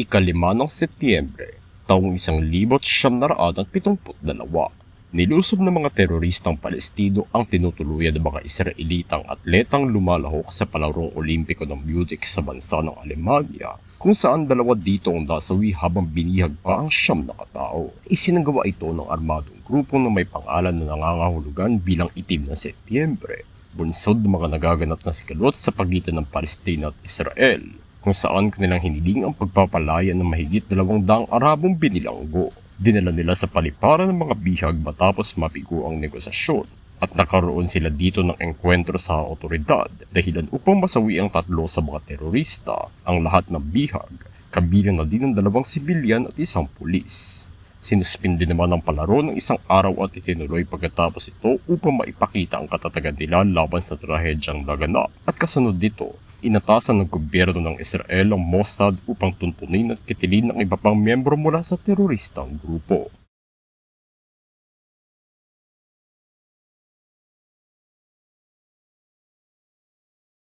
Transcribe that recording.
ikalima ng Setyembre, taong isang libot siyam na raan at pitumput dalawa. Nilusob ng mga teroristang Palestino ang tinutuluyan ng mga Israelitang atletang lumalahok sa palarong olimpiko ng Munich sa bansa ng Alemanya kung saan dalawa dito ang nasawi habang binihag pa ang siyam na katao. Isinagawa ito ng armadong grupo na may pangalan na nangangahulugan bilang itim na Setyembre, bunsod ng mga nagaganap na sikalot sa pagitan ng Palestina at Israel, kung saan kanilang hiniling ang pagpapalaya ng mahigit dalawang daang Arabong binilanggo. Dinala nila sa paliparan ng mga bihag matapos mapigo ang negosasyon at nakaroon sila dito ng engkwentro sa otoridad dahilan upang masawi ang tatlo sa mga terorista, ang lahat ng bihag, kabilang na din ang dalawang sibilyan at isang pulis. Sinuspindi naman ang palaro ng isang araw at itinuloy pagkatapos ito upang maipakita ang katatagan nila laban sa trahedyang naganap. At kasunod dito, inatasan ng gobyerno ng Israel ang Mossad upang tuntunin at kitilin ang iba pang miyembro mula sa teroristang grupo.